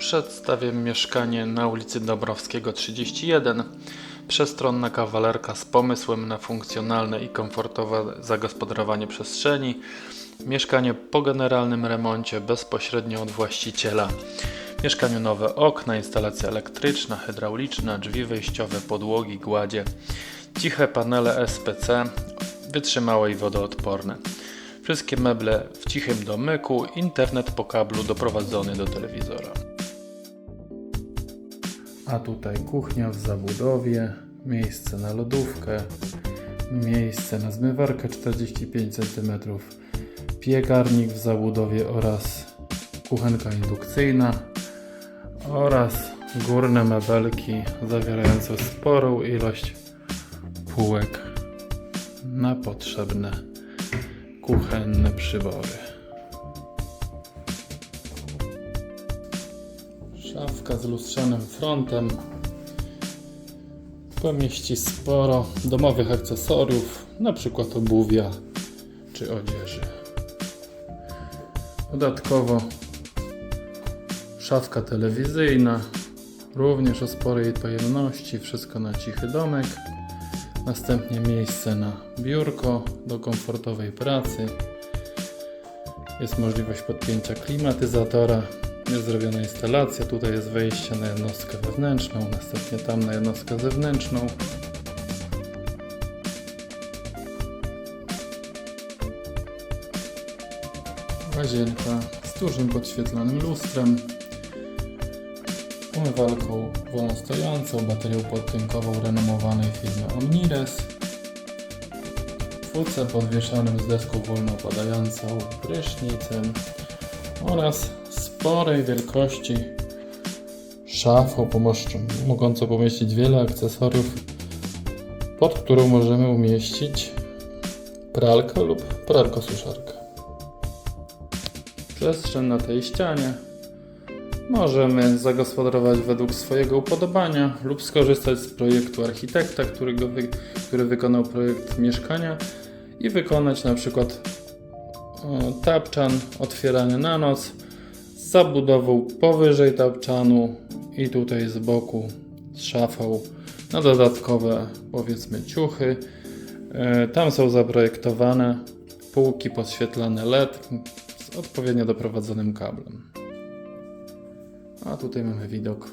Przedstawię mieszkanie na ulicy Dąbrowskiego 31. Przestronna kawalerka z pomysłem na funkcjonalne i komfortowe zagospodarowanie przestrzeni. Mieszkanie po generalnym remoncie bezpośrednio od właściciela. Mieszkaniu nowe okna, instalacja elektryczna, hydrauliczna, drzwi wejściowe, podłogi, gładzie, ciche panele SPC, wytrzymałe i wodoodporne. Wszystkie meble w cichym domyku, internet po kablu doprowadzony do telewizora. A tutaj kuchnia w zabudowie, miejsce na lodówkę, miejsce na zmywarkę 45 cm, piekarnik w zabudowie oraz kuchenka indukcyjna oraz górne mebelki zawierające sporą ilość półek na potrzebne kuchenne przybory. Szafka z lustrzanym frontem pomieści sporo domowych akcesoriów, przykład obuwia czy odzieży. Dodatkowo szafka telewizyjna, również o sporej pojemności, wszystko na cichy domek. Następnie miejsce na biurko do komfortowej pracy. Jest możliwość podpięcia klimatyzatora. Jest zrobiona instalacja. Tutaj jest wejście na jednostkę wewnętrzną, następnie tam na jednostkę zewnętrzną. Łazienka z dużym podświetlonym lustrem, umywalką wolnostojącą, baterią podtynkową renomowanej firmy Omnires, fuce podwieszanym z deską wolno opadającą, prysznicem oraz sporej wielkości szafą mogącą pomieścić wiele akcesoriów, pod którą możemy umieścić pralkę lub pralkosuszarkę. Przestrzeń na tej ścianie Możemy zagospodarować według swojego upodobania lub skorzystać z projektu architekta, którego wy, który wykonał projekt mieszkania i wykonać na przykład e, tapczan, otwieranie na noc zabudową powyżej tapczanu i tutaj z boku z szafą na dodatkowe powiedzmy ciuchy. E, Tam są zaprojektowane półki podświetlane LED z odpowiednio doprowadzonym kablem. A tutaj mamy widok